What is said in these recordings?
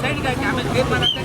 ಸೈಡ್ಗೆ camera clear ಮಾಡೋಕ್ಕೆ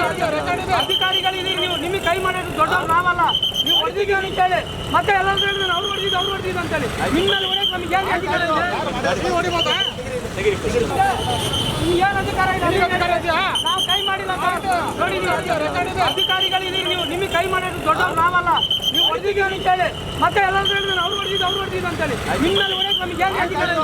ಅಧಿಕಾರಿಗಳಿದ್ದೀರಿ ನೀವು. ನಿಮಗೆ ಕೈ ಮಾಡೋದು ದೊಡ್ಡವ್ರು ನಾವಲ್ಲ. ನೀವು ಹೊಡೆದಿದ್ದೀವಿ ಅಂತ ಹೇಳಿ ಮತ್ತೆ ಎಲ್ಲರೂ ಹೇಳಿದ್ರು ಅವ್ರು ಹೊಡೆದಿದ್ದು ಅವ್ರು ಹೊಡೆದಿದ್ದು ಅಂತ ಹೇಳಿ ನಿಮ್ಮಲ್ಲಿ ಹೊಡೆಯಕ್ಕೆ ನಮ್ಗೆ ಏನು ಅಧಿಕಾರ ಏನು ಅಧಿಕಾರ ಇದೆ? ನಾವು ಕೈ ಮಾಡಿಲ್ಲ ನೋಡಿ ನೀವು ಅಧಿಕಾರಿಗಳಿದ್ದೀರಿ ನೀವು. ನಿಮಗೆ ಕೈ ಮಾಡೋದು ದೊಡ್ಡವ್ರು ನಾವಲ್ಲ. ನೀವು ಹೊಡೆದಿದ್ದೀವಿ ಅಂತ ಹೇಳಿ ಮತ್ತೆ ಎಲ್ಲರೂ ಹೇಳಿದ್ರು ಅವ್ರು ಹೊಡೆದಿದ್ದು ಅವ್ರು ಹೊಡೆದಿದ್ದು ಅಂತ ಹೇಳಿ ನಿಮ್ಮಲ್ಲಿ ಹೊಡೆಯಕ್ಕೆ ನಮ್ಗೆ ಏನು ಅಧಿಕಾರ ಇದೆ?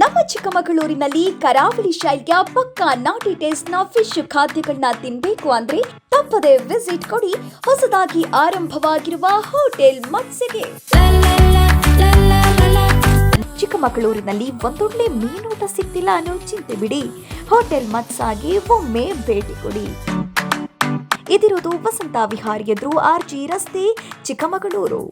ನಮ್ಮ ಚಿಕ್ಕಮಗಳೂರಿನಲ್ಲಿ ಕರಾವಳಿ ಶೈಲಿಯ ಪಕ್ಕಾ ನಾಟಿ ಟೇಸ್ಟ್ನ ಫಿಶ್ ಖಾದ್ಯಗಳನ್ನ ತಿನ್ಬೇಕು ಅಂದ್ರೆ ತಪ್ಪದೇ ವಿಸಿಟ್ ಕೊಡಿ. ಹೊಸದಾಗಿ ಆರಂಭವಾಗಿರುವ ಹೋಟೆಲ್ ಮತ್ಸ್ಯಗೆ ಚಿಕ್ಕಮಗಳೂರಿನಲ್ಲಿ ಒಂದೊಳ್ಳೆ ಮೀನೂಟ ಸಿಗ್ತಿಲ್ಲ ಅನ್ನೋ ಚಿಂತೆ ಬಿಡಿ. ಹೋಟೆಲ್ ಮತ್ಸಾಗಿ ಒಮ್ಮೆ ಭೇಟಿ ಕೊಡಿ. ಇದಿರುವುದು ವಸಂತ ವಿಹಾರ್ ಎದುರು ಆರ್ಜಿ ರಸ್ತೆ, ಚಿಕ್ಕಮಗಳೂರು.